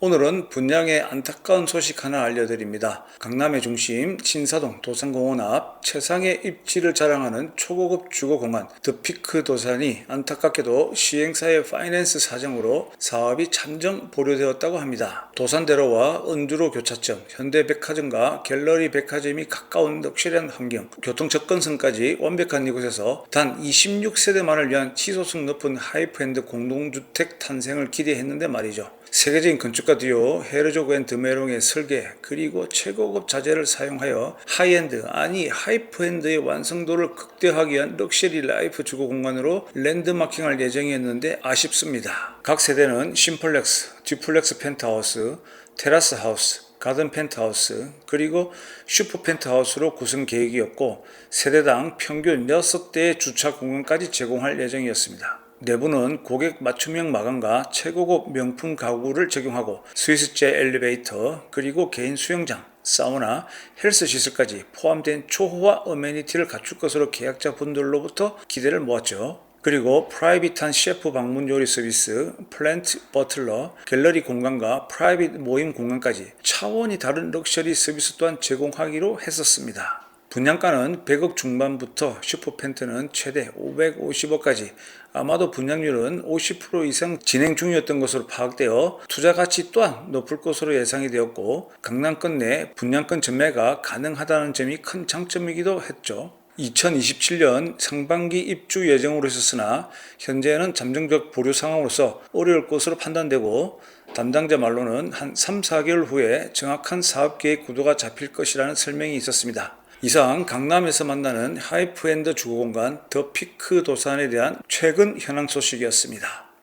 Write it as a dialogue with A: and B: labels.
A: 오늘은 분양의 안타까운 소식 하나 알려드립니다. 강남의 중심 신사동 도산공원 앞 최상의 입지를 자랑하는 초고급 주거공간 더피크 도산이 안타깝게도 시행사의 파이낸스 사정으로 사업이 잠정 보류되었다고 합니다. 도산대로와 은주로 교차점, 현대백화점과 갤러리 백화점이 가까운 럭셔리한 환경, 교통 접근성까지 완벽한 이곳에서 단 26세대만을 위한 치소성 높은 하이프엔드 공동주택 탄생을 기대했는데 말이죠. 세계적인 건축가 듀오 헤르조그 앤 드메롱의 설계 그리고 최고급 자재를 사용하여 하이엔드 아니 하이프엔드의 완성도를 극대화하기 위한 럭셔리 라이프 주거 공간으로 랜드마킹할 예정이었는데 아쉽습니다. 각 세대는 심플렉스, 듀플렉스 펜트하우스, 테라스 하우스, 가든 펜트하우스 그리고 슈퍼 펜트하우스로 구성 계획이었고 세대당 평균 6대의 주차 공간까지 제공할 예정이었습니다. 내부는 고객 맞춤형 마감과 최고급 명품 가구를 적용하고 스위스제 엘리베이터 그리고 개인 수영장 사우나, 헬스 시설까지 포함된 초호화 어메니티를 갖출 것으로 계약자 분들로부터 기대를 모았죠. 그리고 프라이빗한 셰프 방문 요리 서비스, 플랜트 버틀러, 갤러리 공간과 프라이빗 모임 공간까지 차원이 다른 럭셔리 서비스 또한 제공하기로 했었습니다. 분양가는 100억 중반부터 슈퍼펜트는 최대 550억까지 아마도 분양률은 50% 이상 진행 중이었던 것으로 파악되어 투자 가치 또한 높을 것으로 예상이 되었고 강남권 내 분양권 전매가 가능하다는 점이 큰 장점이기도 했죠. 2027년 상반기 입주 예정으로 있었으나 현재는 잠정적 보류 상황으로서 어려울 것으로 판단되고 담당자 말로는 한 3, 4개월 후에 정확한 사업 계획 구도가 잡힐 것이라는 설명이 있었습니다. 이상 강남에서 만나는 하이프엔드 주거공간 더 피크 도산에 대한 최근 현황 소식이었습니다.